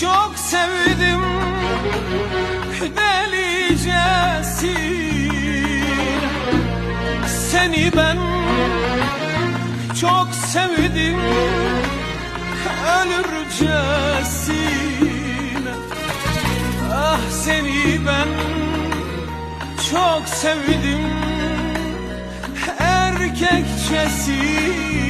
çok sevdim delicesine Seni ben çok sevdim ölürcesine. Ah seni ben çok sevdim erkekçesine.